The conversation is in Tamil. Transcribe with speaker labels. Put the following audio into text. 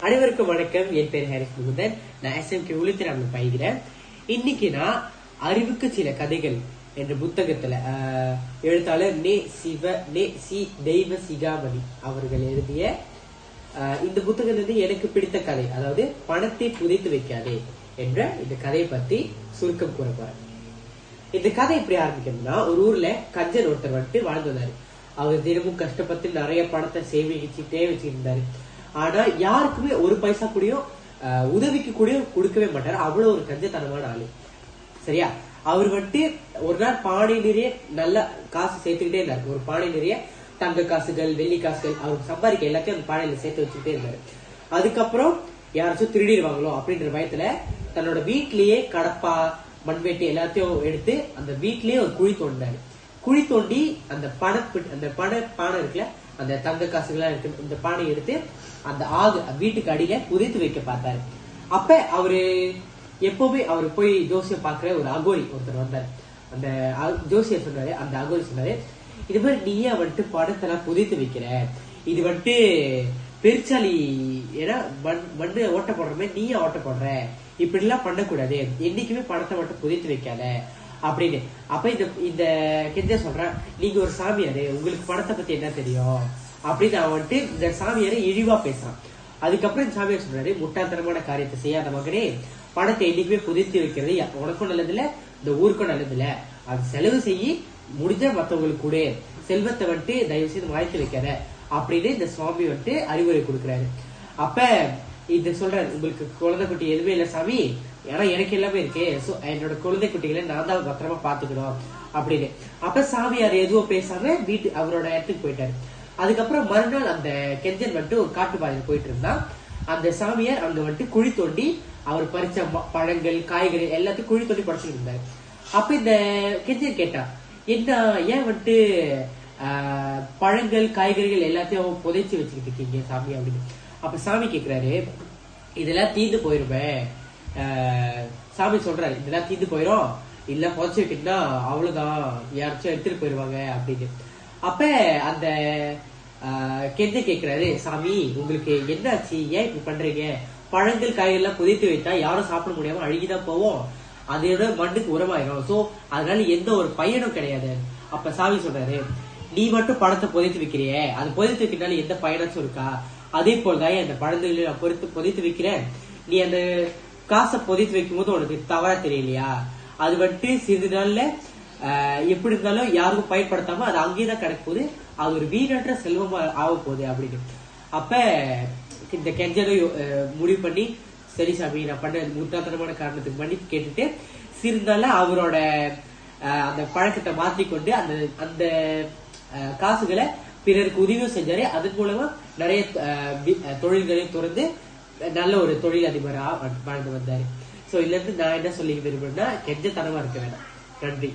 Speaker 1: அனைவருக்கும் வணக்கம். என் பேர் ஹாரிஸ் முகுந்தன். நான் எஸ்எம்கே உளுத்திராமல் பயிகிறேன் இன்னைக்கு நான் அறிவுக்கு சில கதைகள் என்ற புத்தகத்துல ஆஹ், எழுத்தாளர் நே சிவ நே சி தெய்வ சிகாமணி அவர்கள் எழுதிய ஆஹ், இந்த புத்தகத்திலிருந்து எனக்கு பிடித்த கதை. அதாவது பணத்தை புதைத்து வைக்காதே என்ற இந்த கதையை பத்தி சுருக்கம் கூற போறேன். இந்த கதை எப்படி ஆரம்பிக்கணும்னா ஒரு ஊர்ல கஞ்சன் ஒருத்தர் வந்துட்டு வாழ்ந்து வந்தாரு. அவர் தினமும் கஷ்டப்பட்டு நிறைய பணத்தை தேவைச்சிட்டு இருந்தாரு. ஆனா யாருக்குமே ஒரு பைசா கூடயும் உதவிக்கு கூடயும் கொடுக்கவே மாட்டாரு. அவ்வளவு ஒரு கஞ்சத்தனமான ஆளு. சரியா? அவர் வந்துட்டு ஒரு நாள் பானை நிறைய நல்ல காசு சேர்த்துக்கிட்டே இருந்தாரு. ஒரு பானை நிறைய தங்க காசுகள் வெள்ளி காசுகள் அவர் சம்பாதிக்க எல்லாத்தையும் அந்த பானையில சேர்த்து வச்சுக்கிட்டே இருந்தாரு. அதுக்கப்புறம் யாராச்சும் திருடிடுவாங்களோ அப்படின்ற பயத்துல தன்னோட வீட்லயே கடப்பா மண்வெட்டி எல்லாத்தையும் எடுத்து அந்த வீட்லயே ஒரு குழி தோண்டினாரு. குழி தோண்டி அந்த பண அந்த பண பானை இருக்குல்ல அந்த தங்க காசுகள்லாம் இருக்கு இந்த பானை எடுத்து அந்த ஆகு வீட்டுக்கு அடியில புதைத்து வைக்க பார்த்தாரு. அப்ப அவரு எப்பவுமே அவர் போய் ஜோசியம் பாக்குற ஒரு அகோரி ஒருத்தர் வந்தார். அந்த ஜோசியர் சொன்னாரு அந்த அகோரி சொன்னாரு இது மாதிரி நீயே வந்துட்டு பணத்தெல்லாம் புதைத்து வைக்கிற? இது வந்துட்டு பெருச்சாலி ஏன்னா மண் மண்ணு ஓட்ட போடுற மாதிரி நீயே ஓட்ட போடுற இப்படி எல்லாம் பண்ணக்கூடாது. என்னைக்குமே பணத்தை மட்டும் புதைத்து வைக்காத. அப்படின்னு. அப்ப இந்த இந்த கெஞ்ச சொல்றேன் நீங்க ஒரு சாமியாரு உங்களுக்கு பணத்தை பத்தி என்ன தெரியும்? அப்படின்னு அவன் வந்துட்டு இந்த சாமியாரை இழிவா பேசுறான். அதுக்கப்புறம் இந்த சாமியார் சொல்றாரு முட்டாள்தனமான காரியத்தை செய்யாத மகனே பணத்தை என்னைக்குமே புதைத்து வைக்கிறது உனக்கும் நல்லது இல்ல இந்த ஊருக்கும் நல்லது இல்ல அது செலவு செய்யி முடிஞ்ச மத்தவங்களுக்கு கூட. செல்வத்தை வந்துட்டு தயவு செய்து வாய்த்து வைக்காத. அப்படின்னு இந்த சுவாமி வந்துட்டு அறிவுரை கொடுக்குறாரு. அப்ப இது சொல்றாரு உங்களுக்கு குழந்தை குட்டி எதுவுமே இல்ல சாமி. ஏன்னா எனக்கு எல்லாமே இருக்கு. சோ என்னோட குழந்தை குட்டிகளை நான் தான் பத்திரமா பாத்துக்கணும் அப்படின்னு. அப்ப சாமியார் எதுவும் பேசாம வீட்டு அவரோட இடத்துக்கு போயிட்டாரு. அதுக்கப்புறம் மறுநாள் அந்த கெஞ்சன் வந்துட்டு ஒரு காட்டு பாதையில போயிட்டு இருந்தா அந்த சாமியார் அங்க வந்துட்டு குழி தோண்டி அவர் பறிச்ச ம- பழங்கள் காய்கறி எல்லாத்தையும் குழி தோண்டி படிச்சுட்டு இருந்தாரு. அப்ப இந்த கெஞ்சன் கேட்டா என்ன ஏன் வந்துட்டு ஆஹ், பழங்கள் காய்கறிகள் எல்லாத்தையும் புதைச்சு வச்சுக்கிட்டு இருக்கீங்க சாமி அப்படின்னு. அப்ப சாமி கேக்குறாரு இதெல்லாம் தீந்து போயிருமே. ஆஹ், சாமி சொல்றாரு இதெல்லாம் தீந்து போயிரும். இல்ல புதைச்சு விட்டீங்கன்னா அவ்வளவுதான். யாராச்சும் எடுத்துட்டு போயிருவாங்க அப்படின்னு. அப்ப அந்த ஆஹ், கேக்குறாரு சாமி உங்களுக்கு என்னாச்சு? ஏன் இப்படி பண்றீங்க? பழங்கள் காய்கறிலாம் புதைத்து வைத்தா யாரும் சாப்பிட முடியாம அழுகிதான் போவோம். அதோட மண்ணுக்கு உரமாயிரும். சோ அதனால எந்த ஒரு பயனும் கிடையாது. அப்ப சாமி சொல்றாரு நீ மட்டும் பழத்தை புதைத்து வைக்கிறியே. அது புதைத்து வைக்கிறனால எந்த பயனாச்சும் இருக்கா? அதே போலதான் அந்த பழந்தைகளை நான் பொறுத்து புதைத்து வைக்கிறேன். நீ அந்த காசை புதைத்து வைக்கும் போது உனக்கு தவறா தெரியலையா? அது வந்துட்டு சிறிது நாள்ல எப்படி இருந்தாலும் யாருக்கும் பயன்படுத்தாம அது அங்கேயே தான் கிடக்க போகுது. அது ஒரு வீணற்ற செல்வமா ஆக போகுது அப்படின்னு. அப்ப இந்த கெஞ்சனை முடிவு பண்ணி சரி சாமி நான் பண்ண முட்டாத்தனமான காரணத்துக்கு பண்ணி கேட்டுட்டு சிறிதால அவரோட அந்த பழக்கத்தை மாற்றிக்கொண்டு அந்த அந்த காசுகளை பிறருக்கு உதவியும் செஞ்சாரு. அதன் மூலமா நிறைய தொழில்களையும் திறந்து நல்ல ஒரு தொழில் அதிபரா வாழ்ந்து வந்தாரு. சோ இதுல இருந்து நான் என்ன சொல்லிக்க விரும்புறேன்னா கெஞ்சத்தனமா இருக்க வேணாம். நன்றி.